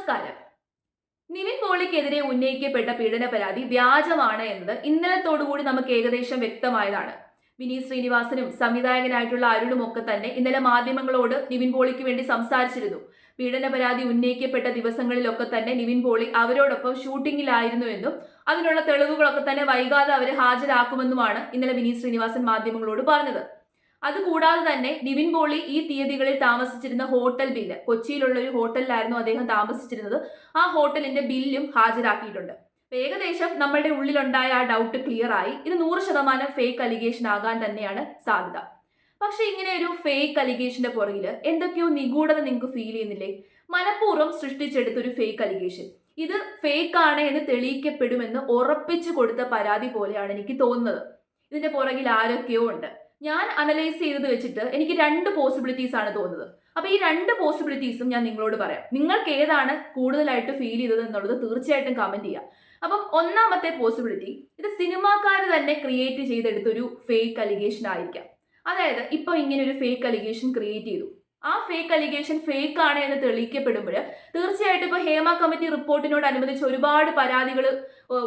നമസ്കാരം. നിവിൻ പോളിക്കെതിരെ ഉന്നയിക്കപ്പെട്ട പീഡന പരാതി വ്യാജമാണ് എന്നത് ഇന്നലത്തോടുകൂടി നമുക്ക് ഏകദേശം വ്യക്തമായതാണ്. വിനീത് ശ്രീനിവാസനും സംവിധായകനായിട്ടുള്ള അരുണും ഒക്കെ തന്നെ ഇന്നലെ മാധ്യമങ്ങളോട് നിവിൻ പോളിക്ക് വേണ്ടി സംസാരിച്ചിരുന്നു. പീഡന പരാതി ഉന്നയിക്കപ്പെട്ട ദിവസങ്ങളിലൊക്കെ തന്നെ നിവിൻ പോളി അവരോടൊപ്പം ഷൂട്ടിങ്ങിലായിരുന്നു എന്നും അതിനുള്ള തെളിവുകളൊക്കെ തന്നെ വൈകാതെ അവരെ ഹാജരാക്കുമെന്നുമാണ് ഇന്നലെ വിനീത് ശ്രീനിവാസൻ മാധ്യമങ്ങളോട് പറഞ്ഞത്. അതുകൂടാതെ തന്നെ നിവിൻ പോളി ഈ തീയതികളിൽ താമസിച്ചിരുന്ന ഹോട്ടൽ ബില്ല് കൊച്ചിയിലുള്ള ഒരു ഹോട്ടലിലായിരുന്നു അദ്ദേഹം താമസിച്ചിരുന്നത്. ആ ഹോട്ടലിന്റെ ബില്ലും ഹാജരാക്കിയിട്ടുണ്ട്. ഏകദേശം നമ്മളുടെ ഉള്ളിലുണ്ടായ ആ ഡൗട്ട് ക്ലിയർ ആയി. ഇത് നൂറ് ശതമാനം ഫേക്ക് അലിഗേഷൻ ആകാൻ തന്നെയാണ് സാധ്യത. പക്ഷെ ഇങ്ങനെ ഒരു ഫേക്ക് അലിഗേഷന്റെ പുറകിൽ എന്തൊക്കെയോ നിഗൂഢത നിങ്ങൾക്ക് ഫീൽ ചെയ്യുന്നില്ലേ? മനഃപൂർവം സൃഷ്ടിച്ചെടുത്ത ഒരു ഫേക്ക് അലിഗേഷൻ ഇത് ഫേക്ക് ആണ് എന്ന് തെളിയിക്കപ്പെടുമെന്ന് ഉറപ്പിച്ചു കൊടുത്ത പരാതി പോലെയാണ് എനിക്ക് തോന്നുന്നത്. ഇതിന്റെ പുറകിൽ ആരൊക്കെയോ ഉണ്ട്. ഞാൻ അനലൈസ് ചെയ്തത് വെച്ചിട്ട് എനിക്ക് രണ്ട് പോസിബിലിറ്റീസ് ആണ് തോന്നുന്നത്. അപ്പൊ ഈ രണ്ട് പോസിബിലിറ്റീസും ഞാൻ നിങ്ങളോട് പറയാം. നിങ്ങൾക്ക് ഏതാണ് കൂടുതലായിട്ട് ഫീൽ ചെയ്തത് എന്നുള്ളത് തീർച്ചയായിട്ടും കമന്റ് ചെയ്യാം. അപ്പം ഒന്നാമത്തെ പോസിബിലിറ്റി ഇത് സിനിമാക്കാർ തന്നെ ക്രിയേറ്റ് ചെയ്തെടുത്തൊരു ഫേക്ക് അലിഗേഷൻ ആയിരിക്കാം. അതായത് ഇപ്പൊ ഇങ്ങനെ ഒരു ഫേക്ക് അലിഗേഷൻ ക്രിയേറ്റ് ചെയ്തു. ആ ഫേക്ക് അലിഗേഷൻ ഫേക്ക് ആണ് എന്ന് തെളിയിക്കപ്പെടുമ്പോൾ തീർച്ചയായിട്ടും ഇപ്പൊ ഹേമ കമ്മിറ്റി റിപ്പോർട്ടിനോട് റിപ്പോർട്ടിനോടനുബന്ധിച്ച് ഒരുപാട് പരാതികൾ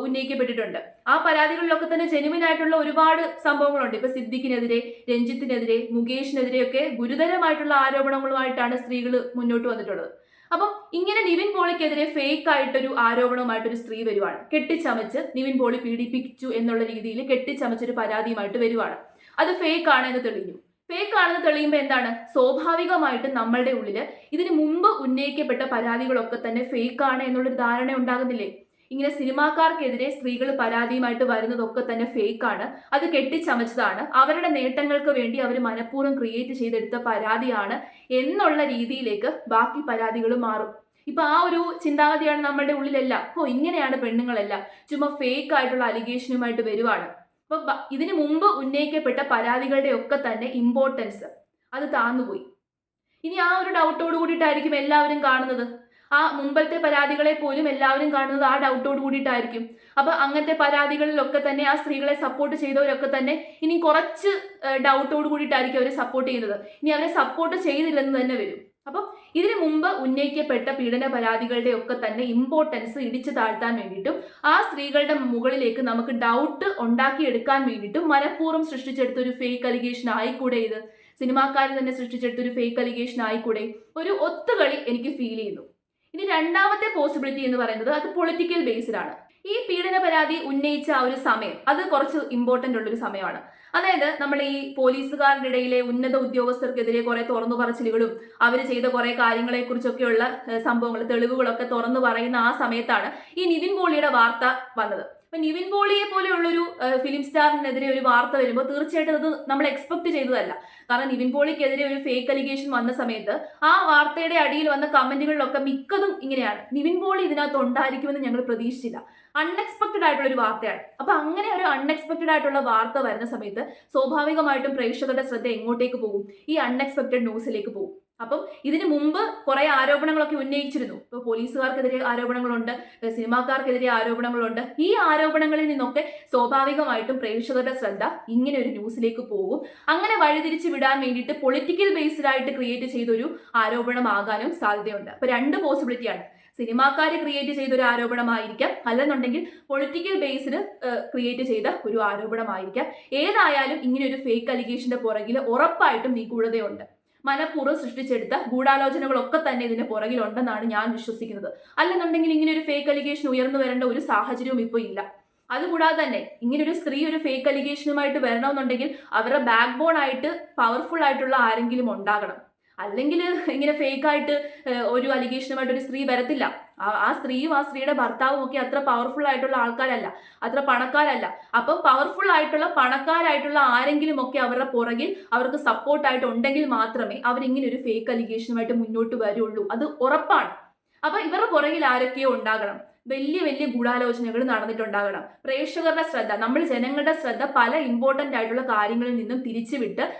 ഉന്നയിക്കപ്പെട്ടിട്ടുണ്ട്. ആ പരാതികളിലൊക്കെ തന്നെ ജെനുവിൻ ആയിട്ടുള്ള ഒരുപാട് സംഭവങ്ങളുണ്ട്. ഇപ്പൊ സിദ്ദിഖിനെതിരെ രഞ്ജിത്തിനെതിരെ മുകേഷിനെതിരെയൊക്കെ ഗുരുതരമായിട്ടുള്ള ആരോപണങ്ങളുമായിട്ടാണ് സ്ത്രീകൾ മുന്നോട്ട് വന്നിട്ടുള്ളത്. അപ്പം ഇങ്ങനെ നിവിൻ പോളിക്കെതിരെ ഫേക്ക് ആയിട്ടൊരു ആരോപണവുമായിട്ടൊരു സ്ത്രീ വരുവാണ്. കെട്ടിച്ചമച്ച് നിവിൻ പോളി പീഡിപ്പിച്ചു എന്നുള്ള രീതിയിൽ കെട്ടിച്ചമച്ചൊരു പരാതിയുമായിട്ട് വരുവാണ്. അത് ഫേക്ക് ആണ് എന്ന് തെളിഞ്ഞു. ഫേക്ക് ആണെന്ന് തെളിയുമ്പോൾ എന്താണ്? സ്വാഭാവികമായിട്ട് നമ്മളുടെ ഉള്ളിൽ ഇതിന് മുമ്പ് ഉന്നയിക്കപ്പെട്ട പരാതികളൊക്കെ തന്നെ ഫേക്ക് ആണ് എന്നുള്ളൊരു ധാരണ ഉണ്ടാകുന്നില്ലേ? ഇങ്ങനെ സിനിമാക്കാർക്കെതിരെ സ്ത്രീകൾ പരാതിയുമായിട്ട് വരുന്നതൊക്കെ തന്നെ ഫേക്ക് ആണ്. അത് കെട്ടിച്ചമച്ചതാണ്. അവരുടെ നേട്ടങ്ങൾക്ക് വേണ്ടി അവർ മനഃപൂർവം ക്രിയേറ്റ് ചെയ്തെടുത്ത പരാതിയാണ് എന്നുള്ള രീതിയിലേക്ക് ബാക്കി പരാതികൾ മാറും. ഇപ്പൊ ആ ഒരു ചിന്താഗതിയാണ് നമ്മളുടെ ഉള്ളിലല്ല. ഓ ഇങ്ങനെയാണ് പെണ്ണുങ്ങളെല്ലാം. ചുമ്മാ ഫേക്ക് ആയിട്ടുള്ള അലിഗേഷനുമായിട്ട് വരുവാണ്. അപ്പൊ ഇതിന് മുമ്പ് ഉന്നയിക്കപ്പെട്ട പരാതികളുടെ ഒക്കെ തന്നെ ഇമ്പോർട്ടൻസ് അത് താന്നുപോയി. ഇനി ആ ഒരു ഡൗട്ടോട് കൂടിയിട്ടായിരിക്കും എല്ലാവരും കാണുന്നത്. ആ മുമ്പത്തെ പരാതികളെ പോലും എല്ലാവരും കാണുന്നത് ആ ഡൗട്ടോട് കൂടിയിട്ടായിരിക്കും. അപ്പൊ അങ്ങനത്തെ പരാതികളിലൊക്കെ തന്നെ ആ സ്ത്രീകളെ സപ്പോർട്ട് ചെയ്തവരൊക്കെ തന്നെ ഇനി കുറച്ച് ഡൗട്ടോട് കൂടിയിട്ടായിരിക്കും അവരെ സപ്പോർട്ട് ചെയ്യുന്നത്. ഇനി അവരെ സപ്പോർട്ട് ചെയ്തില്ലെന്ന് തന്നെ വരും. അപ്പം ഇതിനു മുമ്പ് ഉന്നയിക്കപ്പെട്ട പീഡന പരാതികളുടെ ഒക്കെ തന്നെ ഇമ്പോർട്ടൻസ് ഇടിച്ചു താഴ്ത്താൻ വേണ്ടിയിട്ടും ആ സ്ത്രീകളുടെ മുകളിലേക്ക് നമുക്ക് ഡൗട്ട് ഉണ്ടാക്കിയെടുക്കാൻ വേണ്ടിയിട്ടും മനഃപൂർവം സൃഷ്ടിച്ചെടുത്ത ഒരു ഫേക്ക് അലിഗേഷൻ ആയിക്കൂടെ ഇത്? സിനിമാക്കാർ തന്നെ സൃഷ്ടിച്ചെടുത്ത ഒരു ഫേക്ക് അലിഗേഷൻ ആയിക്കൂടെ? ഒരു ഒത്തുകളി എനിക്ക് ഫീൽ ചെയ്യുന്നു. ഇനി രണ്ടാമത്തെ പോസിബിലിറ്റി എന്ന് പറയുന്നത് അത് പൊളിറ്റിക്കൽ ബേസ്ഡ് ഈ പീഡന പരാതി ഉന്നയിച്ച ആ ഒരു സമയം അത് കുറച്ച് ഇമ്പോർട്ടന്റ് ഉള്ളൊരു സമയമാണ്. അതായത് നമ്മൾ ഈ പോലീസുകാരുടെ ഇടയിലെ ഉന്നത ഉദ്യോഗസ്ഥർക്കെതിരെ കുറെ തുറന്നു പറച്ചിലുകളും അവർ ചെയ്ത കുറെ കാര്യങ്ങളെ കുറിച്ചൊക്കെയുള്ള സംഭവങ്ങൾ തെളിവുകളൊക്കെ തുറന്നു പറയുന്ന ആ സമയത്താണ് ഈ നിവിൻ പോളിയുടെ വാർത്ത വന്നത്. അപ്പൊ നിവിൻ പോളിയെ പോലെയുള്ളൊരു ഫിലിം സ്റ്റാറിനെതിരെ ഒരു വാർത്ത വരുമ്പോൾ തീർച്ചയായിട്ടും അത് നമ്മൾ എക്സ്പെക്ട് ചെയ്തതല്ല. കാരണം നിവിൻ പോളിക്കെതിരെ ഒരു ഫേക്ക് അലിഗേഷൻ വന്ന സമയത്ത് ആ വാർത്തയുടെ അടിയിൽ വന്ന കമന്റുകളിലൊക്കെ മിക്കതും ഇങ്ങനെയാണ്. നിവിൻ പോളി ഇതിനകത്ത് ഉണ്ടായിരിക്കുമെന്ന് ഞങ്ങൾ പ്രതീക്ഷിച്ചില്ല. അൺഎക്സ്പെക്ടഡ് ആയിട്ടുള്ള ഒരു വാർത്തയാണ്. അപ്പൊ അങ്ങനെ ഒരു അൺഎക്സ്പെക്ടഡ് ആയിട്ടുള്ള വാർത്ത വരുന്ന സമയത്ത് സ്വാഭാവികമായിട്ടും പ്രേക്ഷകരുടെ ശ്രദ്ധ എങ്ങോട്ടേക്ക് പോകും? ഈ അൺഎക്സ്പെക്ടഡ് ന്യൂസിലേക്ക് പോകും. അപ്പം ഇതിനു മുമ്പ് കുറെ ആരോപണങ്ങളൊക്കെ ഉന്നയിച്ചിരുന്നു. ഇപ്പൊ പോലീസുകാർക്കെതിരെ ആരോപണങ്ങളുണ്ട് സിനിമാക്കാർക്കെതിരെ ആരോപണങ്ങളുണ്ട്. ഈ ആരോപണങ്ങളിൽ നിന്നൊക്കെ സ്വാഭാവികമായിട്ടും പ്രേക്ഷകരുടെ ശ്രദ്ധ ഇങ്ങനെ ഒരു ന്യൂസിലേക്ക് പോകും. അങ്ങനെ വഴിതിരിച്ച് വിടാൻ വേണ്ടിയിട്ട് പൊളിറ്റിക്കൽ ബേസ്ഡ് ആയിട്ട് ക്രിയേറ്റ് ചെയ്തൊരു ആരോപണമാകാനും സാധ്യതയുണ്ട്. അപ്പൊ രണ്ട് പോസിബിലിറ്റിയാണ് സിനിമാക്കാർ ക്രിയേറ്റ് ചെയ്ത ഒരു ആരോപണമായിരിക്കാം. അല്ലെന്നുണ്ടെങ്കിൽ പൊളിറ്റിക്കൽ ബേസ്ഡ് ക്രിയേറ്റ് ചെയ്ത ഒരു ആരോപണമായിരിക്കാം. ഏതായാലും ഇങ്ങനെ ഒരു ഫേക്ക് അലിഗേഷന്റെ പുറകിൽ ഉറപ്പായിട്ടും നിഗൂഢതയുണ്ട് മനഃപൂർവം സൃഷ്ടിച്ചെടുത്ത ഗൂഢാലോചനകളൊക്കെ തന്നെ ഇതിന്റെ പുറകിലുണ്ടെന്നാണ് ഞാൻ വിശ്വസിക്കുന്നത്. അല്ലെന്നുണ്ടെങ്കിൽ ഇങ്ങനെ ഒരു ഫേക്ക് അലിഗേഷൻ ഉയർന്നു വരേണ്ട ഒരു സാഹചര്യവും ഇപ്പോൾ ഇല്ല. അതുകൂടാതെ തന്നെ ഇങ്ങനെ ഒരു സ്ത്രീ ഒരു ഫേക്ക് അലിഗേഷനുമായിട്ട് വരണമെന്നുണ്ടെങ്കിൽ അവരുടെ ബാക്ക് ബോൺ ആയിട്ട് പവർഫുൾ ആയിട്ടുള്ള ആരെങ്കിലും ഉണ്ടാകണം. അല്ലെങ്കിൽ ഇങ്ങനെ ഫേക്കായിട്ട് ഒരു അലിഗേഷനുമായിട്ട് ഒരു സ്ത്രീ വരത്തില്ല. ആ- സ്ത്രീയും ആ സ്ത്രീയുടെ ഭർത്താവും ഒക്കെ അത്ര പവർഫുൾ ആയിട്ടുള്ള ആൾക്കാരല്ല. അത്ര പണക്കാരല്ല. അപ്പം പവർഫുൾ ആയിട്ടുള്ള പണക്കാരായിട്ടുള്ള ആരെങ്കിലും ഒക്കെ അവരുടെ പുറകിൽ അവർക്ക് സപ്പോർട്ടായിട്ട് ഉണ്ടെങ്കിൽ മാത്രമേ അവരിങ്ങനെ ഒരു ഫേക്ക് അലിഗേഷനുമായിട്ട് മുന്നോട്ട് വരുള്ളൂ. അത് ഉറപ്പാണ്. അപ്പൊ ഇവരുടെ പുറകിൽ ആരൊക്കെയോ ഉണ്ടാകണം. വലിയ വലിയ ഗൂഢാലോചനകൾ നടന്നിട്ടുണ്ടാകണം. പ്രേക്ഷകരുടെ ശ്രദ്ധ നമ്മൾ ജനങ്ങളുടെ ശ്രദ്ധ പല ഇമ്പോർട്ടന്റ് ആയിട്ടുള്ള കാര്യങ്ങളിൽ നിന്നും തിരിച്ചുവിട്ട്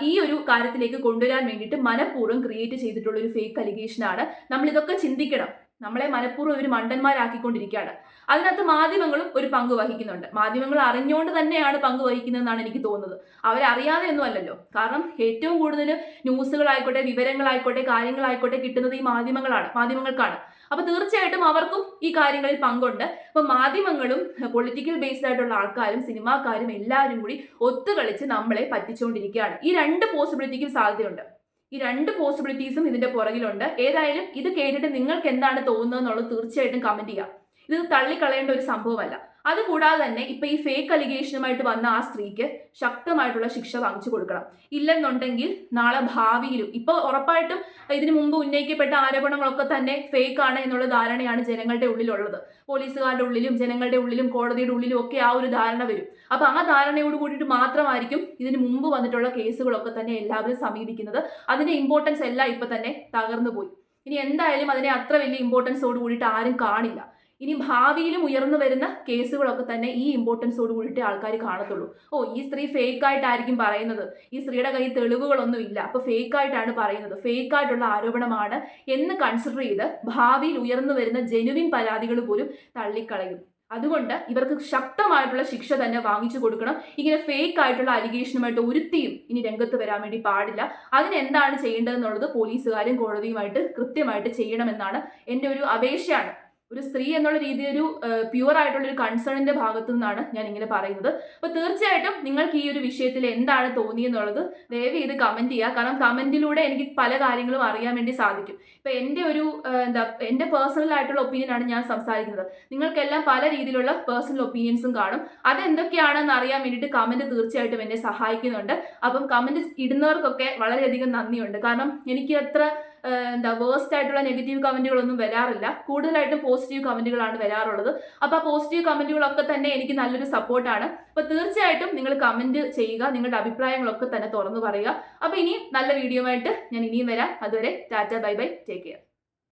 ഈ ഒരു കാര്യത്തിലേക്ക് കൊണ്ടുവരാൻ വേണ്ടിയിട്ട് മനഃപൂർവം ക്രിയേറ്റ് ചെയ്തിട്ടുള്ള ഒരു ഫേക്ക് അലിഗേഷനാണ് നമ്മൾ ഇതൊക്കെ ചിന്തിക്കണം. നമ്മളെ മനഃപൂർവം ഒരു മണ്ടന്മാരാക്കിക്കൊണ്ടിരിക്കുകയാണ്. അതിനകത്ത് മാധ്യമങ്ങളും ഒരു പങ്ക് വഹിക്കുന്നുണ്ട്. മാധ്യമങ്ങൾ അറിഞ്ഞുകൊണ്ട് തന്നെയാണ് പങ്ക് വഹിക്കുന്നതെന്നാണ് എനിക്ക് തോന്നുന്നത്. അവരറിയാതെ ഒന്നും അല്ലല്ലോ. കാരണം ഏറ്റവും കൂടുതൽ ന്യൂസുകളായിക്കോട്ടെ വിവരങ്ങളായിക്കോട്ടെ കാര്യങ്ങളായിക്കോട്ടെ കിട്ടുന്നത് ഈ മാധ്യമങ്ങളാണ് മാധ്യമങ്ങൾക്കാണ്. അപ്പൊ തീർച്ചയായിട്ടും അവർക്കും ഈ കാര്യങ്ങളിൽ പങ്കുണ്ട്. അപ്പൊ മാധ്യമങ്ങളും പൊളിറ്റിക്കൽ ബേസ്ഡ് ആയിട്ടുള്ള ആൾക്കാരും സിനിമാക്കാരും എല്ലാവരും കൂടി ഒത്തുകളിച്ച് നമ്മളെ പറ്റിച്ചുകൊണ്ടിരിക്കുകയാണ് ഈ രണ്ട് പോസിബിലിറ്റിക്കും സാധ്യതയുണ്ട്. ഈ രണ്ട് പോസിബിലിറ്റീസും ഇതിന്റെ പുറകിലുണ്ട്. ഏതായാലും ഇത് കേട്ടിട്ട് നിങ്ങൾക്ക് എന്താണ് തോന്നുന്നത് എന്നുള്ളത് തീർച്ചയായിട്ടും കമന്റ് ചെയ്യാം. ഇത് തള്ളിക്കളയേണ്ട ഒരു സംഭവമല്ല. അതുകൂടാതെ തന്നെ ഇപ്പൊ ഈ ഫേക്ക് അലിഗേഷനുമായിട്ട് വന്ന ആ സ്ത്രീക്ക് ശക്തമായിട്ടുള്ള ശിക്ഷ വാങ്ങിച്ചു കൊടുക്കണം. ഇല്ലെന്നുണ്ടെങ്കിൽ നാളെ ഭാവിയിലും ഇപ്പൊ ഉറപ്പായിട്ടും ഇതിനു മുമ്പ് ഉന്നയിക്കപ്പെട്ട ആരോപണങ്ങളൊക്കെ തന്നെ ഫേക്ക് ആണ് എന്നുള്ള ധാരണയാണ് ജനങ്ങളുടെ ഉള്ളിലുള്ളത്. പോലീസുകാരുടെ ഉള്ളിലും ജനങ്ങളുടെ ഉള്ളിലും കോടതിയുടെ ഉള്ളിലും ഒക്കെ ആ ഒരു ധാരണ വരും. അപ്പൊ ആ ധാരണയോട് കൂടിയിട്ട് മാത്രമായിരിക്കും ഇതിനു മുമ്പ് വന്നിട്ടുള്ള കേസുകളൊക്കെ തന്നെ എല്ലാവരും സമീപിക്കുന്നത്. അതിന്റെ ഇമ്പോർട്ടൻസ് എല്ലാം ഇപ്പൊ തന്നെ തകർന്നു പോയി ഇനി എന്തായാലും അതിനെ അത്ര വലിയ ഇമ്പോർട്ടൻസോട് കൂടിയിട്ട് ആരും കാണില്ല. ഇനി ഭാവിയിലും ഉയർന്നു വരുന്ന കേസുകളൊക്കെ തന്നെ ഈ ഇമ്പോർട്ടൻസോട് കൂടിയിട്ട് ആൾക്കാർ കാണത്തുള്ളൂ. ഓ ഈ സ്ത്രീ ഫേക്ക് ആയിട്ടായിരിക്കും പറയുന്നത്. ഈ സ്ത്രീയുടെ കയ്യിൽ തെളിവുകളൊന്നും ഇല്ല. അപ്പൊ ഫേക്ക് ആയിട്ടാണ് പറയുന്നത്. ഫേക്ക് ആയിട്ടുള്ള ആരോപണമാണ് എന്ന് കൺസിഡർ ചെയ്ത് ഭാവിയിൽ ഉയർന്നു വരുന്ന ജെനുവിൻ പരാതികൾ പോലും തള്ളിക്കളയും. അതുകൊണ്ട് ഇവർക്ക് ശക്തമായിട്ടുള്ള ശിക്ഷ തന്നെ വാങ്ങിച്ചു കൊടുക്കണം. ഇങ്ങനെ ഫേക്ക് ആയിട്ടുള്ള അലിഗേഷനുമായിട്ട് ഒരുത്തിയും ഇനി രംഗത്ത് വരാൻ വേണ്ടി പാടില്ല. അതിനെന്താണ് ചെയ്യേണ്ടതെന്നുള്ളത് പോലീസുകാരും കോടതിയുമായിട്ട് കൃത്യമായിട്ട് ചെയ്യണമെന്നാണ് എന്റെ ഒരു അപേക്ഷയാണ്. ഒരു സ്ത്രീ എന്നുള്ള രീതിയിൽ ഒരു പ്യുവർ ആയിട്ടുള്ള ഒരു കൺസേണിന്റെ ഭാഗത്തു നിന്നാണ് ഞാൻ ഇങ്ങനെ പറയുന്നത്. അപ്പൊ തീർച്ചയായിട്ടും നിങ്ങൾക്ക് ഈ ഒരു വിഷയത്തിൽ എന്താണ് തോന്നിയെന്നുള്ളത് ദയവ് ചെയ്ത് കമന്റ് ചെയ്യുക. കാരണം കമന്റിലൂടെ എനിക്ക് പല കാര്യങ്ങളും അറിയാൻ വേണ്ടി സാധിക്കും. ഇപ്പൊ എന്റെ ഒരു എന്താ എന്റെ പേഴ്സണൽ ആയിട്ടുള്ള ഒപ്പീനിയൻ ആണ് ഞാൻ സംസാരിക്കുന്നത്. നിങ്ങൾക്കെല്ലാം പല രീതിയിലുള്ള പേഴ്സണൽ ഒപ്പീനിയൻസും കാണും. അതെന്തൊക്കെയാണെന്ന് അറിയാൻ വേണ്ടിയിട്ട് കമന്റ് തീർച്ചയായിട്ടും എന്നെ സഹായിക്കുന്നുണ്ട്. അപ്പം കമന്റ് ഇടുന്നവർക്കൊക്കെ വളരെയധികം നന്ദിയുണ്ട്. കാരണം എനിക്ക് അത്ര എന്താ വേഴ്സ്റ്റ് ആയിട്ടുള്ള നെഗറ്റീവ് കമന്റുകളൊന്നും വരാറില്ല. കൂടുതലായിട്ടും പോസിറ്റീവ് കമന്റുകളാണ് വരാറുള്ളത്. അപ്പോൾ ആ പോസിറ്റീവ് കമന്റുകളൊക്കെ തന്നെ എനിക്ക് നല്ലൊരു സപ്പോർട്ടാണ് അപ്പോൾ തീർച്ചയായിട്ടും നിങ്ങൾ കമന്റ് ചെയ്യുക നിങ്ങളുടെ അഭിപ്രായങ്ങളൊക്കെ തന്നെ തുറന്നു പറയുക. അപ്പോൾ ഇനിയും നല്ല വീഡിയോ ആയിട്ട് ഞാൻ ഇനിയും വരാം. അതുവരെ tata bye bye. Take care